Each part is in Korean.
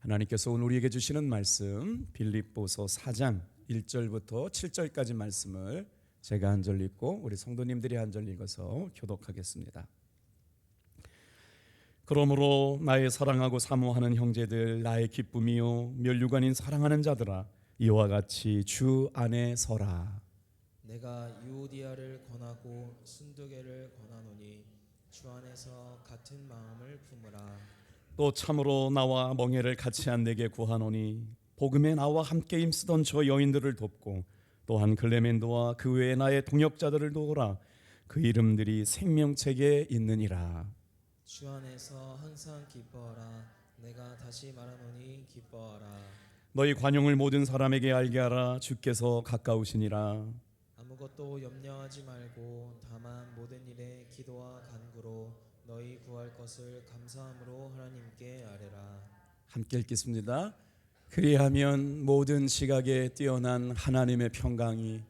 하나님께서 오늘 우리에게 주시는 말씀 빌립보서 4장 1절부터 7절까지 말씀을 제가 한 절 읽고 우리 성도님들이 한 절 읽어서 교독하겠습니다. 그러므로 나의 사랑하고 사모하는 형제들 나의 기쁨이요 멸류관인 사랑하는 자들아 이와 같이 주 안에 서라 내가 유오디아를 권하고 순두개를 권하노니 주 안에서 같은 마음을 품으라 또 참으로 나와 멍해를 같이 한 내게 구하노니 복음에 나와 함께 힘쓰던 저 여인들을 돕고 또한 글레멘도와 그 외에 나의 동역자들을 도우라. 그 이름들이 생명책에 있느니라. 주 안에서 항상 기뻐하라. 내가 다시 말하노니 기뻐하라. 너희 관용을 모든 사람에게 알게 하라. 주께서 가까우시니라. 아무것도 염려하지 말고 다만 모든 일에 기도와 간구로 너희 구할 것을 감사함으로 하나님께 아뢰라 함께 읽겠습니다. 그리하면 모든 시각에 뛰어난 하나님의 평강이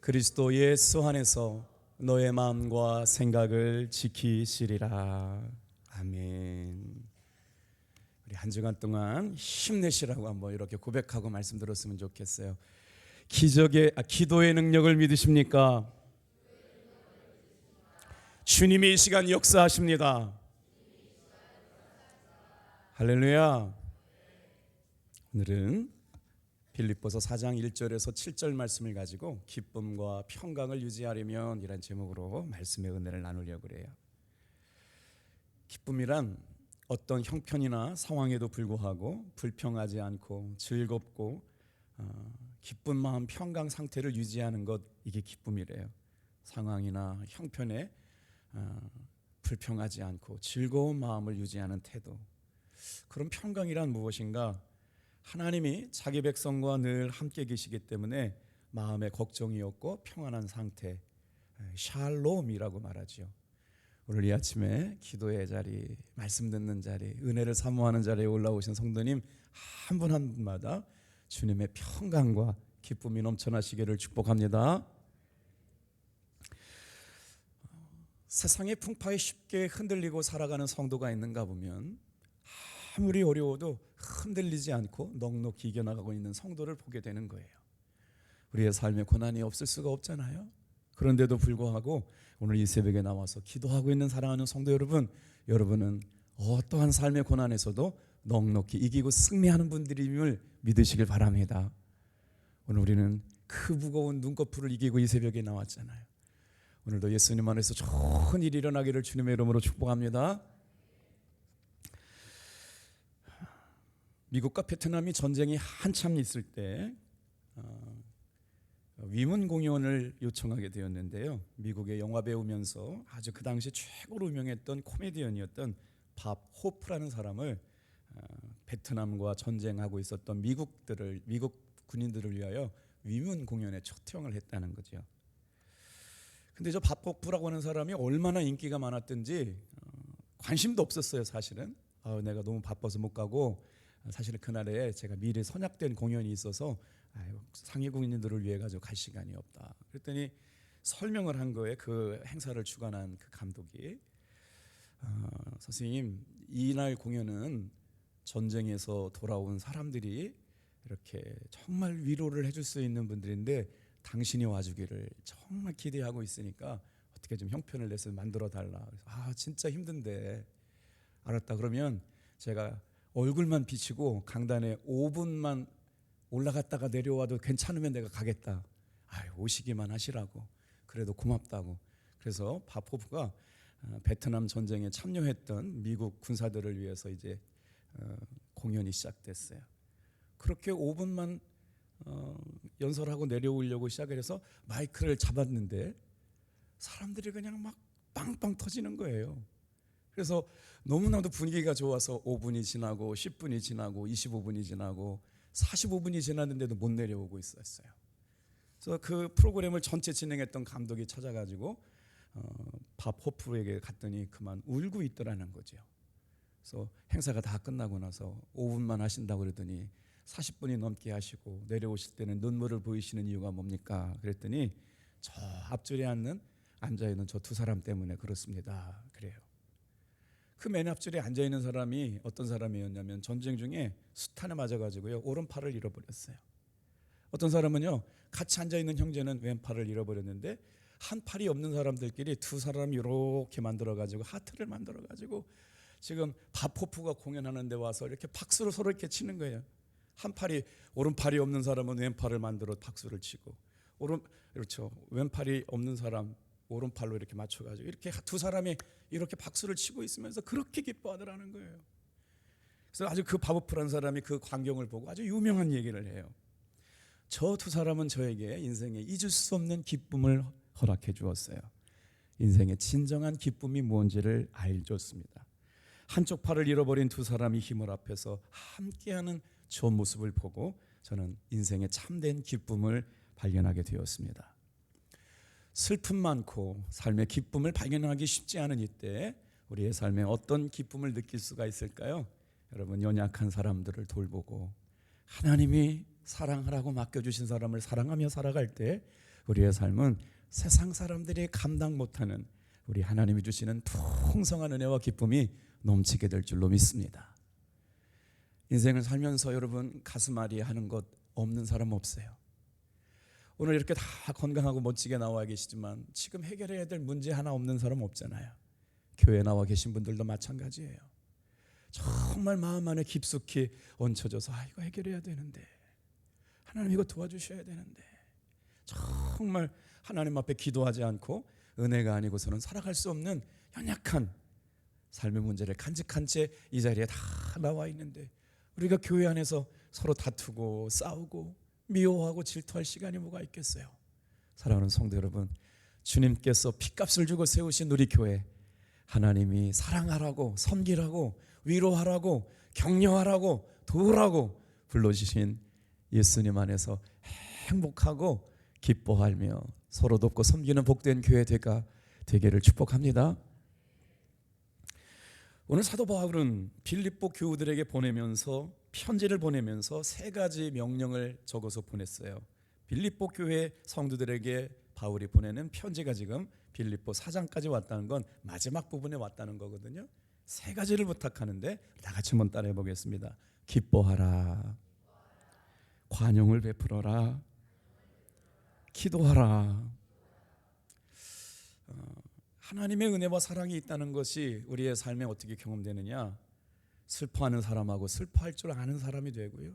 그리스도 예수 안에서 너의 마음과 생각을 지키시리라. 아멘. 우리 한 주간 동안 힘내시라고 한번 이렇게 고백하고 말씀 들었으면 좋겠어요. 기적의 아, 기도의 능력을 믿으십니까? 주님이 이 시간 역사하십니다. 할렐루야. 오늘은 빌립보서 4장 1절에서 7절 말씀을 가지고 기쁨과 평강을 유지하려면 이란 제목으로 말씀의 은혜를 나누려고 그래요. 기쁨이란 어떤 형편이나 상황에도 불구하고 불평하지 않고 즐겁고 어, 기쁜 마음 평강 상태를 유지하는 것 이게 기쁨이래요. 상황이나 형편에 어, 불평하지 않고 즐거운 마음을 유지하는 태도. 그런 평강이란 무엇인가? 하나님이 자기 백성과 늘 함께 계시기 때문에 마음에 걱정이 없고 평안한 상태. 샬롬이라고 말하지요. 오늘 이 아침에 기도의 자리, 말씀 듣는 자리, 은혜를 사모하는 자리에 올라오신 성도님 한 분한 분마다 주님의 평강과 기쁨이 넘쳐나시기를 축복합니다. 세상의 풍파에 쉽게 흔들리고 살아가는 성도가 있는가 보면 아무리 어려워도 흔들리지 않고 넉넉히 이겨나가고 있는 성도를 보게 되는 거예요. 우리의 삶에 고난이 없을 수가 없잖아요. 그런데도 불구하고 오늘 이 새벽에 나와서 기도하고 있는 사랑하는 성도 여러분, 여러분은 어떠한 삶의 고난에서도 넉넉히 이기고 승리하는 분들임을 믿으시길 바랍니다. 오늘 우리는 그 무거운 눈꺼풀을 이기고 이 새벽에 나왔잖아요. 오늘도 예수님 안에서 좋은 일이 일어나기를 주님의 이름으로 축복합니다. 미국과 베트남이 전쟁이 한참 있을 때 어, 위문 공연을 요청하게 되었는데요. 미국의 영화 배우면서 아주 그 당시 최고로 유명했던 코미디언이었던 밥 호프라는 사람을 어, 베트남과 전쟁하고 있었던 미국들을 미국 군인들을 위하여 위문 공연에 초청을 했다는 거죠. 근데 저 밥호프라고 하는 사람이 얼마나 인기가 많았든지 어, 관심도 없었어요, 사실은. 아, 내가 너무 바빠서 못 가고 사실은 그날에 제가 미리 선약된 공연이 있어서 아유, 상위 국민들을 위해 가지고 갈 시간이 없다. 그랬더니 설명을 한 거에 그 행사를 주관한 그 감독이 어, 선생님 이날 공연은 전쟁에서 돌아온 사람들이 이렇게 정말 위로를 해줄 수 있는 분들인데 당신이 와주기를 정말 기대하고 있으니까 어떻게 좀 형편을 내서 만들어 달라. 그래서 아 진짜 힘든데 알았다 그러면 제가 얼굴만 비치고 강단에 5분만 올라갔다가 내려와도 괜찮으면 내가 가겠다. 아 오시기만 하시라고. 그래도 고맙다고. 그래서 바포프가 어, 베트남 전쟁에 참여했던 미국 군사들을 위해서 이제 어, 공연이 시작됐어요. 그렇게 5분만 어, 연설하고 내려오려고 시작을 해서 마이크를 잡았는데 사람들이 그냥 막 빵빵 터지는 거예요. 그래서 너무나도 분위기가 좋아서 5분이 지나고 10분이 지나고 25분이 지나고 45분이 지났는데도 못 내려오고 있었어요. 그래서 그 프로그램을 전체 진행했던 감독이 찾아가지고 어, 밥 호프에게 갔더니 그만 울고 있더라는 거죠. 그래서 행사가 다 끝나고 나서 5분만 하신다고 그러더니 40분이 넘게 하시고 내려오실 때는 눈물을 보이시는 이유가 뭡니까? 그랬더니 저 앞줄에 앉는 앉아 있는 저 두 사람 때문에 그렇습니다. 그래요. 그 맨 앞줄에 앉아 있는 사람이 어떤 사람이었냐면 전쟁 중에 수탄에 맞아 가지고요 오른팔을 잃어버렸어요. 어떤 사람은요 같이 앉아 있는 형제는 왼팔을 잃어버렸는데 한 팔이 없는 사람들끼리 두 사람이 이렇게 만들어 가지고 하트를 만들어 가지고 지금 바포프가 공연하는 데 와서 이렇게 박수를 서로 이렇게 치는 거예요. 한 팔이 오른팔이 없는 사람은 왼팔을 만들어 박수를 치고 오른 그렇죠 왼팔이 없는 사람 오른팔로 이렇게 맞춰 가지고 이렇게 두 사람이 이렇게 박수를 치고 있으면서 그렇게 기뻐하더라는 거예요. 그래서 아주 그 바보풀한 사람이 그 광경을 보고 아주 유명한 얘기를 해요. 저 두 사람은 저에게 인생에 잊을 수 없는 기쁨을 허락해 주었어요. 인생의 진정한 기쁨이 무언지를 알려줬습니다. 한쪽 팔을 잃어버린 두 사람이 힘을 합해서 함께하는 저 모습을 보고 저는 인생의 참된 기쁨을 발견하게 되었습니다. 슬픔 많고 삶의 기쁨을 발견하기 쉽지 않은 이때 우리의 삶에 어떤 기쁨을 느낄 수가 있을까요? 여러분 연약한 사람들을 돌보고 하나님이 사랑하라고 맡겨주신 사람을 사랑하며 살아갈 때 우리의 삶은 세상 사람들이 감당 못하는 우리 하나님이 주시는 풍성한 은혜와 기쁨이 넘치게 될 줄로 믿습니다. 인생을 살면서 여러분 가슴앓이 하는 것 없는 사람 없어요. 오늘 이렇게 다 건강하고 멋지게 나와 계시지만 지금 해결해야 될 문제 하나 없는 사람 없잖아요. 교회 나와 계신 분들도 마찬가지예요. 정말 마음 안에 깊숙이 얹혀져서 아 이거 해결해야 되는데 하나님 이거 도와주셔야 되는데 정말 하나님 앞에 기도하지 않고 은혜가 아니고서는 살아갈 수 없는 연약한 삶의 문제를 간직한 채 이 자리에 다 나와 있는데 우리가 교회 안에서 서로 다투고 싸우고 미워하고 질투할 시간이 뭐가 있겠어요? 사랑하는 성도 여러분, 주님께서 피값을 주고 세우신 우리 교회 하나님이 사랑하라고 섬기라고 위로하라고 격려하라고 도우라고 불러주신 예수님 안에서 행복하고 기뻐하며 서로 돕고 섬기는 복된 교회 되가 되기를 축복합니다. 오늘 사도 바울은 빌립보 교우들에게 보내면서 편지를 보내면서 세 가지 명령을 적어서 보냈어요. 빌립보 교회 성도들에게 바울이 보내는 편지가 지금 빌립보 4장까지 왔다는 건 마지막 부분에 왔다는 거거든요. 세 가지를 부탁하는데 다 같이 한번 따라해 보겠습니다. 기뻐하라. 관용을 베풀어라. 기도하라. 어, 하나님의 은혜와 사랑이 있다는 것이 우리의 삶에 어떻게 경험되느냐? 슬퍼하는 사람하고 슬퍼할 줄 아는 사람이 되고요.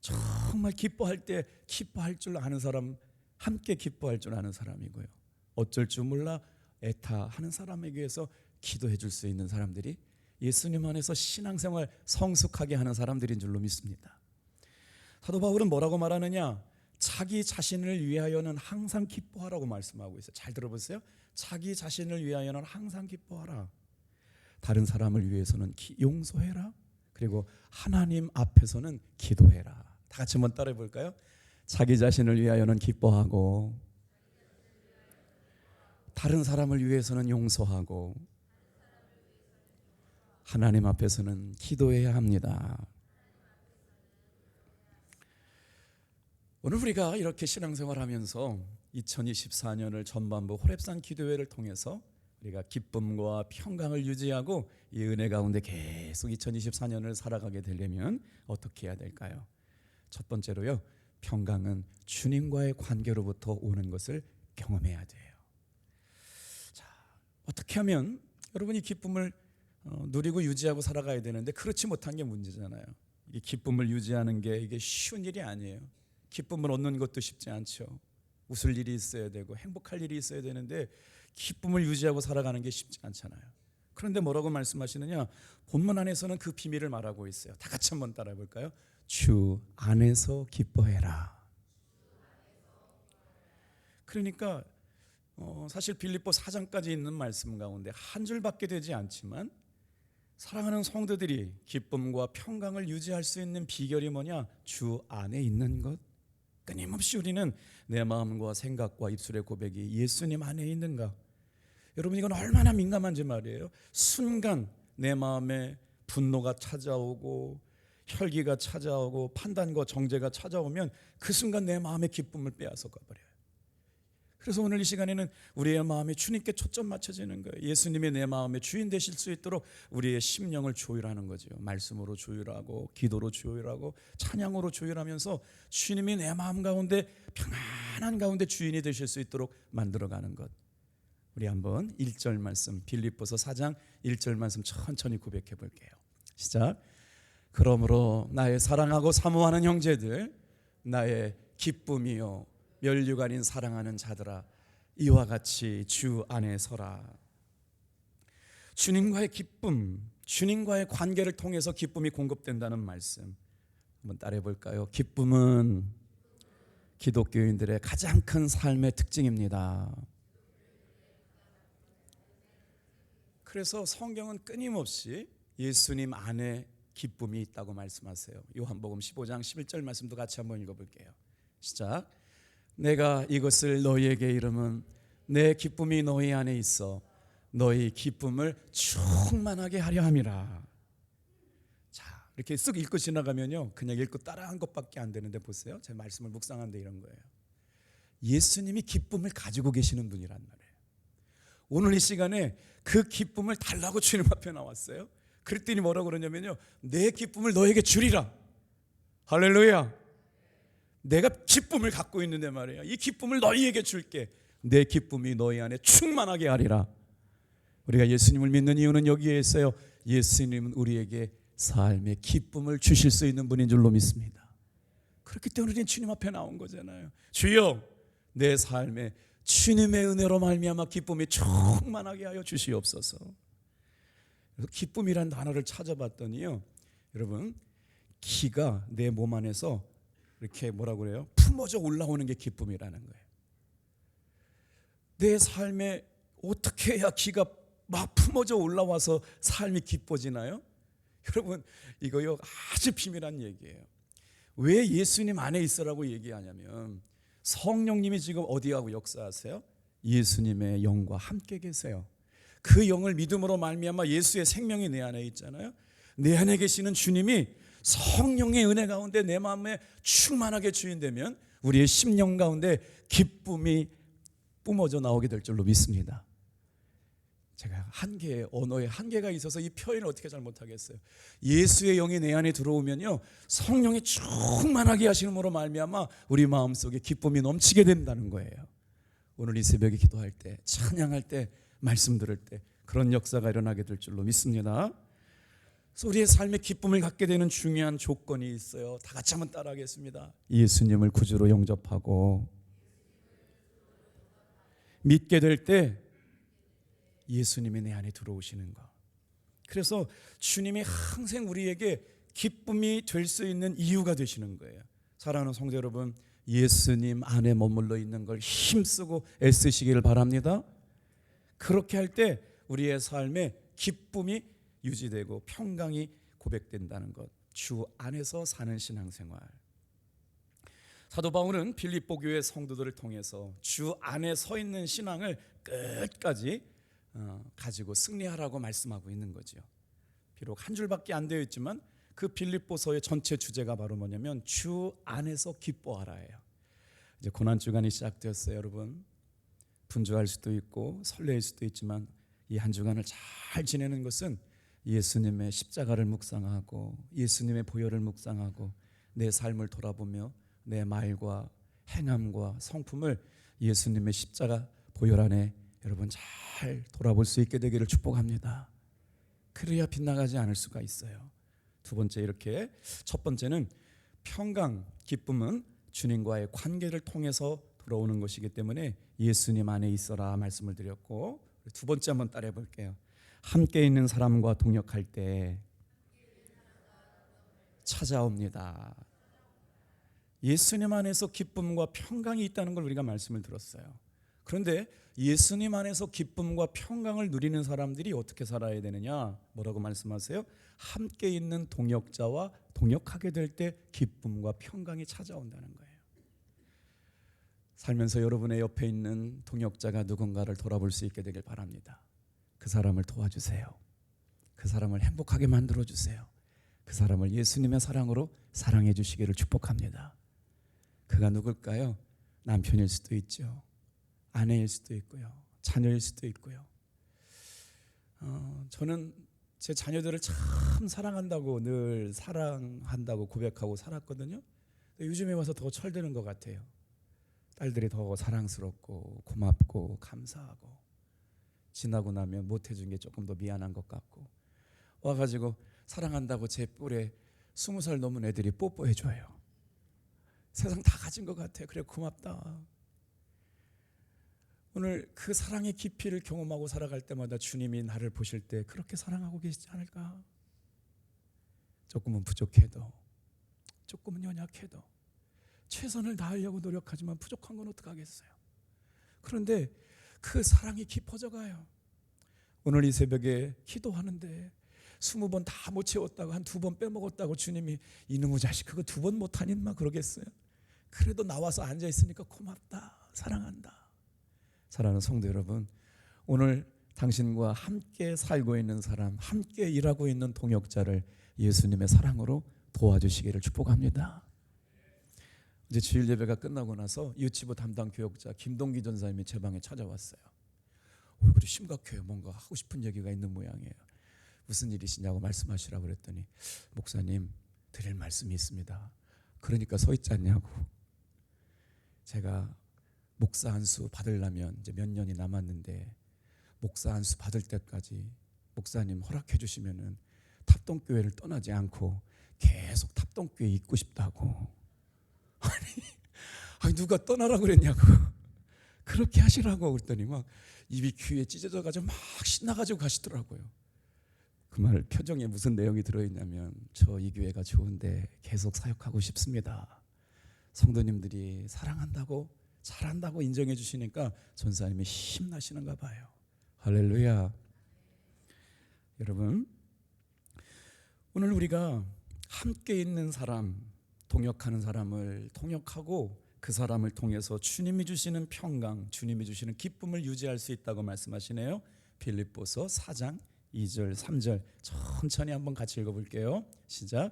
정말 기뻐할 때 기뻐할 줄 아는 사람, 함께 기뻐할 줄 아는 사람이고요. 어쩔 줄 몰라 애타하는 사람에게 위해서 기도해 줄 수 있는 사람들이 예수님 안에서 신앙생활 성숙하게 하는 사람들인 줄로 믿습니다. 사도 바울은 뭐라고 말하느냐? 자기 자신을 위하여는 항상 기뻐하라고 말씀하고 있어요. 잘 들어보세요. 자기 자신을 위하여는 항상 기뻐하라. 다른 사람을 위해서는 기- 용서해라. 그리고 하나님 앞에서는 기도해라. 다 같이 한번 따라해 볼까요? 자기 자신을 위하여는 기뻐하고 다른 사람을 위해서는 용서하고 하나님 앞에서는 기도해야 합니다. 오늘 우리가 이렇게 신앙생활 하면서 2024년을 전반부 호랩산 기도회를 통해서 우리가 기쁨과 평강을 유지하고 이 은혜 가운데 계속 2024년을 살아가게 되려면 어떻게 해야 될까요? 첫 번째로요. 평강은 주님과의 관계로부터 오는 것을 경험해야 돼요. 자, 어떻게 하면 여러분이 기쁨을 어, 누리고 유지하고 살아가야 되는데 그렇지 못한 게 문제잖아요. 이 기쁨을 유지하는 게 이게 쉬운 일이 아니에요. 기쁨을 얻는 것도 쉽지 않죠. 웃을 일이 있어야 되고 행복할 일이 있어야 되는데 기쁨을 유지하고 살아가는 게 쉽지 않잖아요. 그런데 뭐라고 말씀하시느냐? 본문 안에서는 그 비밀을 말하고 있어요. 다 같이 한번 따라해 볼까요? 주 안에서 기뻐해라. 그러니까 어, 사실 빌립보 4장까지 있는 말씀 가운데 한 줄밖에 되지 않지만 사랑하는 성도들이 기쁨과 평강을 유지할 수 있는 비결이 뭐냐? 주 안에 있는 것. 끊임없이 우리는 내 마음과 생각과 입술의 고백이 예수님 안에 있는가? 여러분 이건 얼마나 민감한지 말이에요. 순간 내 마음에 분노가 찾아오고 혈기가 찾아오고 판단과 정죄가 찾아오면 그 순간 내 마음의 기쁨을 빼앗아 가버려요. 그래서 오늘 이 시간에는 우리의 마음이 주님께 초점 맞춰지는 거예요. 예수님이 내 마음의 주인 되실 수 있도록 우리의 심령을 조율하는 거죠. 말씀으로 조율하고 기도로 조율하고 찬양으로 조율하면서 주님이 내 마음 가운데 평안한 가운데 주인이 되실 수 있도록 만들어가는 것. 우리 한번 1절 말씀 빌립보서 4장 1절 말씀 천천히 고백해 볼게요. 시작. 그러므로 나의 사랑하고 사모하는 형제들 나의 기쁨이요 멸류관인 사랑하는 자들아 이와 같이 주 안에 서라. 주님과의 기쁨, 주님과의 관계를 통해서 기쁨이 공급된다는 말씀. 한번 따라해 볼까요? 기쁨은 기독교인들의 가장 큰 삶의 특징입니다. 그래서 성경은 끊임없이 예수님 안에 기쁨이 있다고 말씀하세요. 요한복음 15장 11절 말씀도 같이 한번 읽어 볼게요. 시작. 내가 이것을 너희에게 이름은 내 기쁨이 너희 안에 있어 너희 기쁨을 충만하게 하려 함이라. 자, 이렇게 쓱 읽고 지나가면요. 그냥 읽고 따라한 것밖에 안 되는데 보세요. 제 말씀을 묵상한데 이런 거예요. 예수님이 기쁨을 가지고 계시는 분이란 말이에요. 오늘 이 시간에 그 기쁨을 달라고 주님 앞에 나왔어요. 그랬더니 뭐라고 그러냐면요. 내 기쁨을 너에게 주리라. 할렐루야. 내가 기쁨을 갖고 있는데 말이야. 이 기쁨을 너희에게 줄게. 내 기쁨이 너희 안에 충만하게 하리라. 우리가 예수님을 믿는 이유는 여기에 있어요. 예수님은 우리에게 삶의 기쁨을 주실 수 있는 분인 줄로 믿습니다. 그렇기 때문에 우리는 주님 앞에 나온 거잖아요. 주여, 내 삶에 주님의 은혜로 말미암아 기쁨이 충만하게 하여 주시옵소서. 기쁨이란 단어를 찾아봤더니요. 여러분, 기가 내 몸 안에서 이렇게 뭐라 그래요? 품어져 올라오는 게 기쁨이라는 거예요. 내 삶에 어떻게 해야 기가 막 품어져 올라와서 삶이 기뻐지나요? 여러분, 이거요 아주 비밀한 얘기예요. 왜 예수님 안에 있으라고 얘기하냐면 성령님이 지금 어디하고 역사하세요? 예수님의 영과 함께 계세요. 그 영을 믿음으로 말미암아 예수의 생명이 내 안에 있잖아요. 내 안에 계시는 주님이 성령의 은혜 가운데 내 마음에 충만하게 주인되면 우리의 심령 가운데 기쁨이 뿜어져 나오게 될 줄로 믿습니다. 제가 한계의 언어에 한계가 있어서 이 표현을 어떻게 잘 못하겠어요. 예수의 영이 내 안에 들어오면요 성령이 충만하게 하시는으로 말미암아 우리 마음 속에 기쁨이 넘치게 된다는 거예요. 오늘 이 새벽에 기도할 때, 찬양할 때, 말씀 들을 때 그런 역사가 일어나게 될 줄로 믿습니다. 우리의 삶에 기쁨을 갖게 되는 중요한 조건이 있어요. 다 같이 한번 따라하겠습니다. 예수님을 구주로 영접하고 믿게 될 때 예수님이 내 안에 들어오시는 것. 그래서 주님이 항상 우리에게 기쁨이 될 수 있는 이유가 되시는 거예요. 사랑하는 성도 여러분, 예수님 안에 머물러 있는 걸 힘쓰고 애쓰시기를 바랍니다. 그렇게 할 때 우리의 삶에 기쁨이 유지되고 평강이 고백된다는 것. 주 안에서 사는 신앙생활. 사도 바울은 빌립보 교회 성도들을 통해서 주 안에 서 있는 신앙을 끝까지 어, 가지고 승리하라고 말씀하고 있는 거죠. 비록 한 줄밖에 안 되어 있지만 그 빌립보서의 전체 주제가 바로 뭐냐면 주 안에서 기뻐하라예요. 이제 고난 주간이 시작되었어요, 여러분. 분주할 수도 있고 설레일 수도 있지만 이 한 주간을 잘 지내는 것은 예수님의 십자가를 묵상하고 예수님의 보혈을 묵상하고 내 삶을 돌아보며 내 말과 행함과 성품을 예수님의 십자가 보혈 안에 여러분 잘 돌아볼 수 있게 되기를 축복합니다. 그래야 빗나가지 않을 수가 있어요. 두 번째 이렇게 첫 번째는 평강 기쁨은 주님과의 관계를 통해서 돌아오는 것이기 때문에 예수님 안에 있어라 말씀을 드렸고 두 번째 한번 따라해 볼게요. 함께 있는 사람과 동역할 때 찾아옵니다. 예수님 안에서 기쁨과 평강이 있다는 걸 우리가 말씀을 들었어요. 그런데 예수님 안에서 기쁨과 평강을 누리는 사람들이 어떻게 살아야 되느냐? 뭐라고 말씀하세요? 함께 있는 동역자와 동역하게 될 때 기쁨과 평강이 찾아온다는 거예요. 살면서 여러분의 옆에 있는 동역자가 누군가를 돌아볼 수 있게 되길 바랍니다. 그 사람을 도와주세요. 그 사람을 행복하게 만들어 주세요. 그 사람을 예수님의 사랑으로 사랑해 주시기를 축복합니다. 그가 누굴까요? 남편일 수도 있죠. 아내일 수도 있고요. 자녀일 수도 있고요. 어, 저는 제 자녀들을 참 사랑한다고 늘 사랑한다고 고백하고 살았거든요. 요즘에 와서 더 철드는 것 같아요. 딸들이 더 사랑스럽고 고맙고 감사하고 지나고 나면 못 해준 게 조금 더 미안한 것 같고 와가지고 사랑한다고 제 뿔에 스무 살 넘은 애들이 뽀뽀해 줘요. 세상 다 가진 것 같아. 그래 고맙다. 오늘 그 사랑의 깊이를 경험하고 살아갈 때마다 주님이 나를 보실 때 그렇게 사랑하고 계시지 않을까? 조금은 부족해도, 조금은 연약해도 최선을 다하려고 노력하지만 부족한 건 어떡하겠어요? 그런데 그 사랑이 깊어져 가요. 오늘 이 새벽에 기도하는데 스무 번 다 못 채웠다고 한 두 번 빼먹었다고 주님이 이놈의 자식 그거 두 번 못하니 마 그러겠어요? 그래도 나와서 앉아 있으니까 고맙다 사랑한다 사랑하는 성도 여러분 오늘 당신과 함께 살고 있는 사람 함께 일하고 있는 동역자를 예수님의 사랑으로 도와주시기를 축복합니다 이제 주일 예배가 끝나고 나서 유치부 담당 교역자 김동기 전사님이 제 방에 찾아왔어요 얼굴이 심각해요 뭔가 하고 싶은 얘기가 있는 모양이에요 무슨 일이시냐고 말씀하시라고 그랬더니 목사님 드릴 말씀이 있습니다. 그러니까 서 있지 않냐고. 제가 목사 안수 받으려면 이제 몇 년이 남았는데 목사 안수 받을 때까지 목사님 허락해 주시면은 탑동교회를 떠나지 않고 계속 탑동교회 있고 싶다고. 아니, 아니 누가 떠나라 그랬냐고. 그렇게 하시라고 그랬더니 막 입이 귀에 찢어져 가지고 막 신나 가지고 가시더라고요. 그 말 표정에 무슨 내용이 들어 있냐면 저 이 교회가 좋은데 계속 사역하고 싶습니다. 성도님들이 사랑한다고 잘한다고 인정해 주시니까 전사님이 힘나시는가 봐요. 할렐루야. 여러분 오늘 우리가 함께 있는 사람, 동역하는 사람을 통역하고 그 사람을 통해서 주님이 주시는 평강, 주님이 주시는 기쁨을 유지할 수 있다고 말씀하시네요. 빌립보서 4장 2절, 3절 천천히 한번 같이 읽어볼게요. 시작.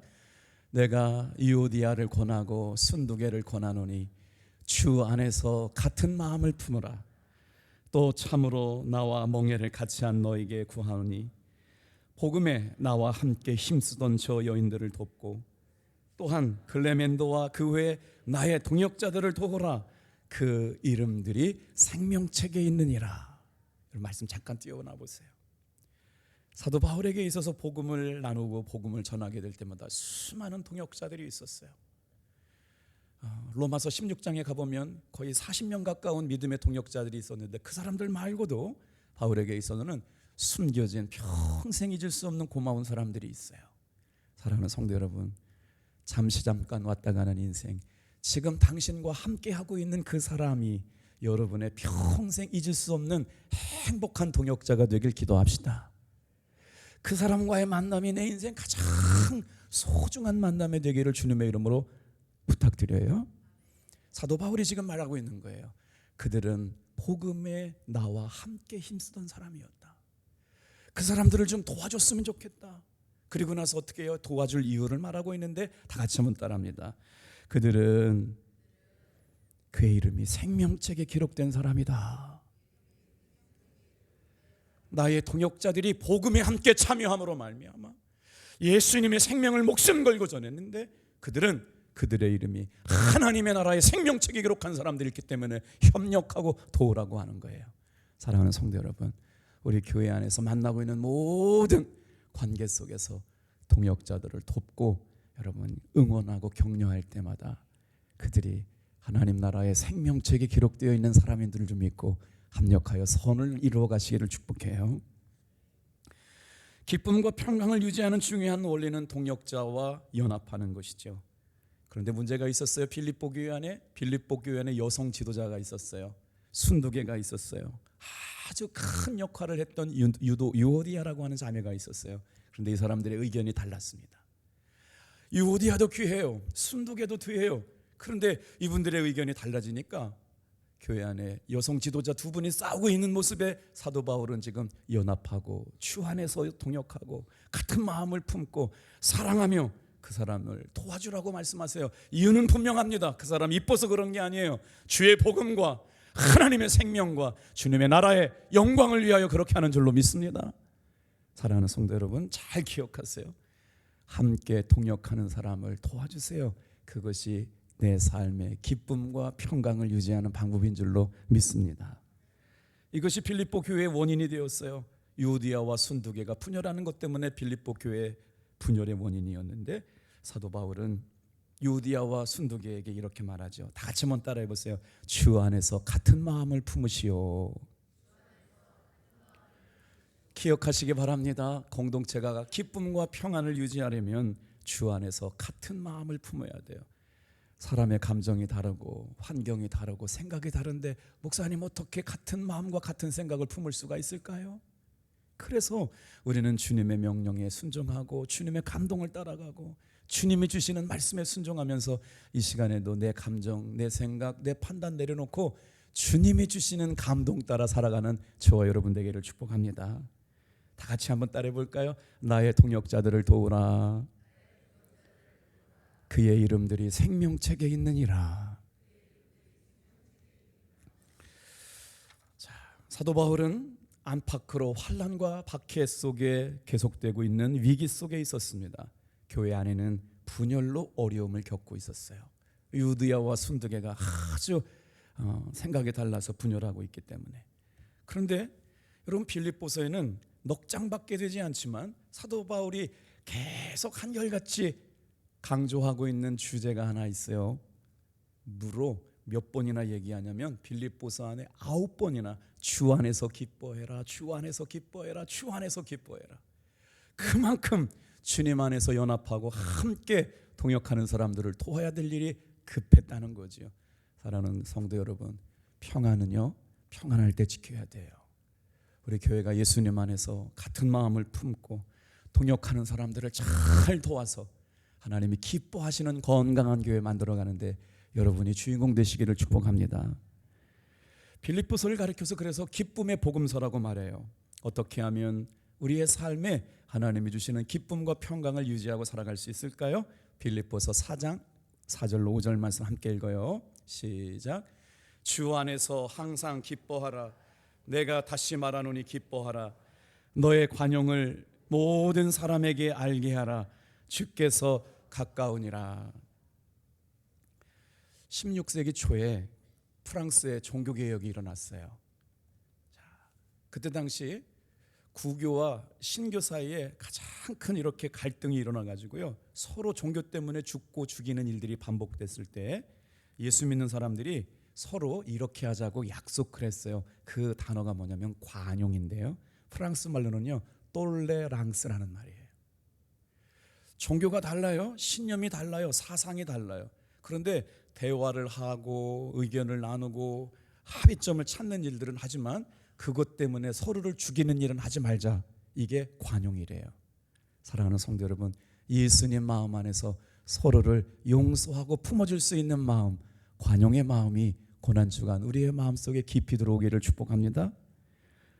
내가 이오디아를 권하고 순두개를 권하노니 주 안에서 같은 마음을 품으라. 또 참으로 나와 멍에를 같이 한 너에게 구하노니 복음에 나와 함께 힘쓰던 저 여인들을 돕고 또한 글레멘도와 그외 나의 동역자들을 도우라. 그 이름들이 생명책에 있느니라. 말씀 잠깐 띄워나 보세요. 사도 바울에게 있어서 복음을 나누고 복음을 전하게 될 때마다 수많은 동역자들이 있었어요. 어, 로마서 16장에 가보면 거의 40명 가까운 믿음의 동역자들이 있었는데 그 사람들 말고도 바울에게 있어서는 숨겨진 평생 잊을 수 없는 고마운 사람들이 있어요. 사랑하는 성도 여러분, 잠시 잠깐 왔다 가는 인생, 지금 당신과 함께 하고 있는 그 사람이 여러분의 평생 잊을 수 없는 행복한 동역자가 되길 기도합시다. 그 사람과의 만남이 내 인생 가장 소중한 만남이 되기를 주님의 이름으로 부탁드려요. 사도 바울이 지금 말하고 있는 거예요. 그들은 복음에 나와 함께 힘쓰던 사람이었다. 그 사람들을 좀 도와줬으면 좋겠다. 그리고 나서 어떻게 해요? 도와줄 이유를 말하고 있는데 다 같이 한번 따라합니다. 그들은 그의 이름이 생명책에 기록된 사람이다. 나의 동역자들이 복음에 함께 참여함으로 말미암아 예수님의 생명을 목숨 걸고 전했는데 그들은 그들의 이름이 하나님의 나라의 생명책에 기록한 사람들이기 때문에 협력하고 도우라고 하는 거예요. 사랑하는 성도 여러분, 우리 교회 안에서 만나고 있는 모든 관계 속에서 동역자들을 돕고 여러분 응원하고 격려할 때마다 그들이 하나님 나라의 생명책에 기록되어 있는 사람인 줄을 믿고 합력하여 선을 이루어 가시기를 축복해요. 기쁨과 평강을 유지하는 중요한 원리는 동역자와 연합하는 것이죠. 그런데 문제가 있었어요. 빌립보 교회 안에 빌립보 교회 안에 여성 지도자가 있었어요. 순두개가 있었어요. 아주 큰 역할을 했던 유도 유오디아라고 하는 자매가 있었어요. 그런데 이 사람들의 의견이 달랐습니다. 유오디아도 귀해요. 순두개도 귀해요. 그런데 이분들의 의견이 달라지니까 교회 안에 여성 지도자 두 분이 싸우고 있는 모습에 사도 바울은 지금 연합하고 주 안에서 동역하고 같은 마음을 품고 사랑하며 그 사람을 도와주라고 말씀하세요. 이유는 분명합니다. 그 사람 이뻐서 그런 게 아니에요. 주의 복음과 하나님의 생명과 주님의 나라의 영광을 위하여 그렇게 하는 줄로 믿습니다. 사랑하는 성도 여러분, 잘 기억하세요. 함께 동역하는 사람을 도와주세요. 그것이 내 삶의 기쁨과 평강을 유지하는 방법인 줄로 믿습니다. 이것이 빌립보 교회의 원인이 되었어요. 유디아와 순두개가 분열하는 것 때문에 빌립보 교회 분열의 원인이었는데 사도 바울은 유디아와 순두개에게 이렇게 말하죠. 다 같이 한번 따라해 보세요. 주 안에서 같은 마음을 품으시오. 기억하시기 바랍니다. 공동체가 기쁨과 평안을 유지하려면 주 안에서 같은 마음을 품어야 돼요. 사람의 감정이 다르고 환경이 다르고 생각이 다른데 목사님 어떻게 같은 마음과 같은 생각을 품을 수가 있을까요? 그래서 우리는 주님의 명령에 순종하고 주님의 감동을 따라가고 주님이 주시는 말씀에 순종하면서 이 시간에도 내 감정, 내 생각, 내 판단 내려놓고 주님이 주시는 감동 따라 살아가는 저와 여러분 되기를 축복합니다. 다 같이 한번 따라해 볼까요? 나의 동역자들을 도우라. 그의 이름들이 생명책에 있느니라. 자, 사도 바울은 안팎으로 환란과 박해 속에 계속되고 있는 위기 속에 있었습니다. 교회 안에는 분열로 어려움을 겪고 있었어요. 유드야와 순두개가 아주 어, 생각이 달라서 분열하고 있기 때문에. 그런데 여러분 빌립보서에는 넉 장밖에 되지 않지만 사도 바울이 계속 한결같이 강조하고 있는 주제가 하나 있어요. 무로 몇 번이나 얘기하냐면 빌립보서 안에 아홉 번이나 주 안에서 기뻐해라, 주 안에서 기뻐해라, 주 안에서 기뻐해라. 그만큼 주님 안에서 연합하고 함께 동역하는 사람들을 도와야 될 일이 급했다는 거지요. 사랑하는 성도 여러분, 평안은요 평안할 때 지켜야 돼요. 우리 교회가 예수님 안에서 같은 마음을 품고 동역하는 사람들을 잘 도와서 하나님이 기뻐하시는 건강한 교회 만들어 가는데 여러분이 주인공 되시기를 축복합니다. 빌립보서를 가리켜서 그래서 기쁨의 복음서라고 말해요. 어떻게 하면 우리의 삶에 하나님이 주시는 기쁨과 평강을 유지하고 살아갈 수 있을까요? 빌립보서 4장 4절로 5절 말씀 함께 읽어요. 시작. 주 안에서 항상 기뻐하라. 내가 다시 말하노니 기뻐하라. 너의 관용을 모든 사람에게 알게 하라. 주께서 가까우니라. 16세기 초에 프랑스에 종교 개혁이 일어났어요. 자, 그때 당시 구교와 신교 사이에 가장 큰 이렇게 갈등이 일어나 가지고요. 서로 종교 때문에 죽고 죽이는 일들이 반복됐을 때 예수 믿는 사람들이 서로 이렇게 하자고 약속을 했어요. 그 단어가 뭐냐면 관용인데요. 프랑스 말로는요. 똘레랑스라는 말이에요. 종교가 달라요. 신념이 달라요. 사상이 달라요. 그런데 대화를 하고 의견을 나누고 합의점을 찾는 일들은 하지만 그것 때문에 서로를 죽이는 일은 하지 말자. 이게 관용이래요. 사랑하는 성도 여러분, 예수님 마음 안에서 서로를 용서하고 품어줄 수 있는 마음, 관용의 마음이 고난 주간 우리의 마음 속에 깊이 들어오기를 축복합니다.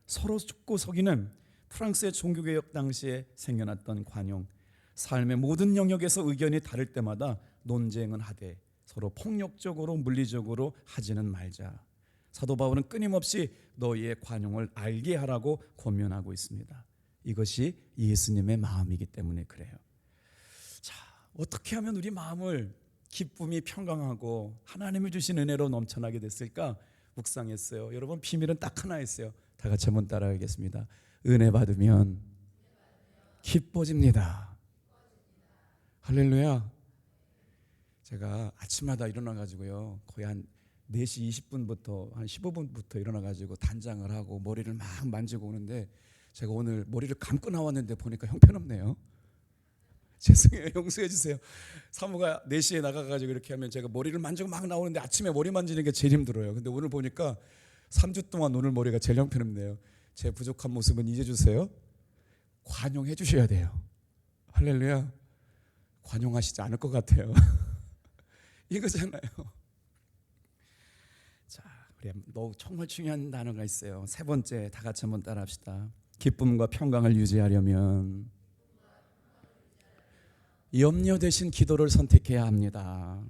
서로 죽고 서기는 프랑스의 종교개혁 당시에 생겨났던 관용, 삶의 모든 영역에서 의견이 다를 때마다 논쟁은 하되 서로 폭력적으로 물리적으로 하지는 말자. 사도 바울은 끊임없이 너희의 관용을 알게 하라고 권면하고 있습니다. 이것이 예수님의 마음이기 때문에 그래요. 자, 어떻게 하면 우리 마음을 기쁨이 평강하고 하나님이 주신 은혜로 넘쳐나게 됐을까 묵상했어요. 여러분 비밀은 딱 하나 있어요. 다 같이 한번 따라하겠습니다. 은혜 받으면 기뻐집니다. 할렐루야. 제가 아침마다 일어나 가지고요. 거의 한 4시 20분부터 한 15분부터 일어나 가지고 단장을 하고 머리를 막 만지고 오는데 제가 오늘 머리를 감고 나왔는데 보니까 형편없네요. 죄송해요. 용서해 주세요. 사무가 4시에 나가 가지고 이렇게 하면 제가 머리를 만지고 막 나오는데 아침에 머리 만지는 게 제일 힘들어요. 근데 오늘 보니까 3주 동안 오늘 머리가 제일 형편없네요. 제 부족한 모습은 잊어 주세요. 관용해 주셔야 돼요. 할렐루야. 관용하시지 않을 것 같아요. 이거잖아요. 자, 우리 너 정말 중요한 단어가 있어요. 세 번째 다 같이 한번 따라합시다. 기쁨과 평강을 유지하려면 염려 대신 기도를 선택해야 합니다.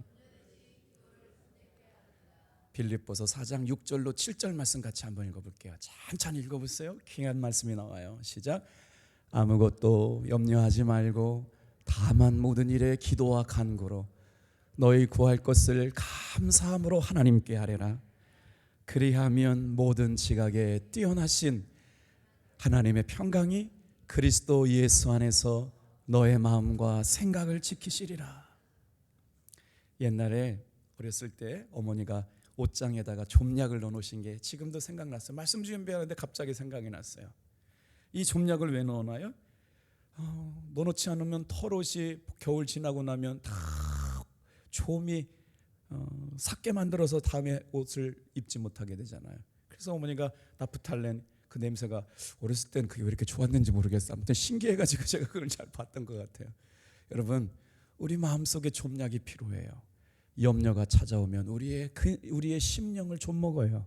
빌립보서 4장 6절로 7절 말씀 같이 한번 읽어볼게요. 천천히 읽어보세요. 귀한 말씀이 나와요. 시작. 아무것도 염려하지 말고 다만 모든 일에 기도와 간구로 너희 구할 것을 감사함으로 하나님께 하래라. 그리하면 모든 지각에 뛰어나신 하나님의 평강이 그리스도 예수 안에서 너의 마음과 생각을 지키시리라. 옛날에 어렸을 때 어머니가 옷장에다가 좀약을 넣어놓으신 게 지금도 생각났어요. 말씀 준비하는데 갑자기 생각이 났어요. 이 좀약을 왜 넣어놔요? 어, 넣어놓지 않으면 털옷이 겨울 지나고 나면 다 좀이 어, 삭게 만들어서 다음에 옷을 입지 못하게 되잖아요. 그래서 어머니가 나프탈렌 그 냄새가 어렸을 땐 그게 왜 이렇게 좋았는지 모르겠어요. 아무튼 신기해가지고 제가 그걸 잘 봤던 것 같아요. 여러분 우리 마음속에 좀약이 필요해요. 염려가 찾아오면 우리의 그, 우리의 심령을 좀 먹어요.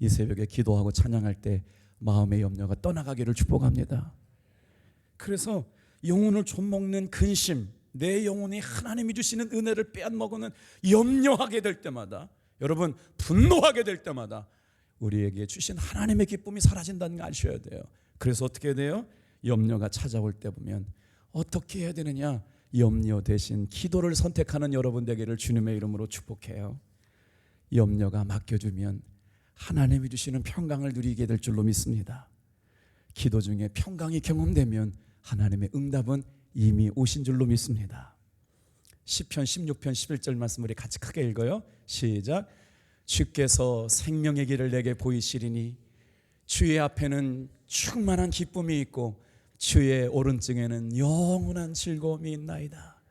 이 새벽에 기도하고 찬양할 때 마음의 염려가 떠나가기를 축복합니다. 그래서 영혼을 좀 먹는 근심, 내 영혼이 하나님이 주시는 은혜를 빼앗먹는 염려하게 될 때마다 여러분 분노하게 될 때마다 우리에게 주신 하나님의 기쁨이 사라진다는 거 아셔야 돼요. 그래서 어떻게 돼요? 염려가 찾아올 때 보면 어떻게 해야 되느냐? 염려 대신 기도를 선택하는 여러분 되기를 주님의 이름으로 축복해요. 염려가 맡겨주면 하나님이 주시는 평강을 누리게 될 줄로 믿습니다. 기도 중에 평강이 경험되면 하나님의 응답은 이미 오신 줄로 믿습니다. 시편 16편 11절 말씀 우리 같이 크게 읽어요. 시작. 주께서 생명의 길을 내게 보이시리니 주의 앞에는 충만한 기쁨이 있고 주의 오른쪽에는 영원한 즐거움이 있나이다.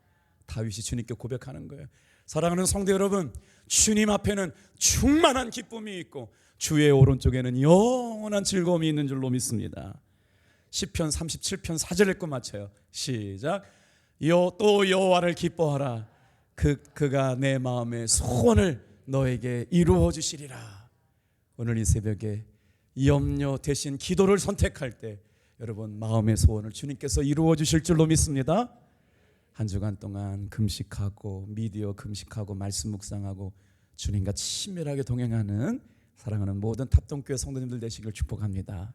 다윗이 주님께 고백하는 거예요. 사랑하는 성도 여러분, 주님 앞에는 충만한 기쁨이 있고 주의 오른쪽에는 영원한 즐거움이 있는 줄로 믿습니다. 시편 37편 4절 읽고 맞춰요. 시작. 여또 여호와를 기뻐하라. 그 그가 내 마음의 소원을 너에게 이루어 주시리라. 오늘 이 새벽에 염려 대신 기도를 선택할 때 여러분 마음의 소원을 주님께서 이루어 주실 줄로 믿습니다. 한 주간 동안 금식하고 미디어 금식하고 말씀 묵상하고 주님과 친밀하게 동행하는 사랑하는 모든 탑동교회 성도님들 되시길 축복합니다.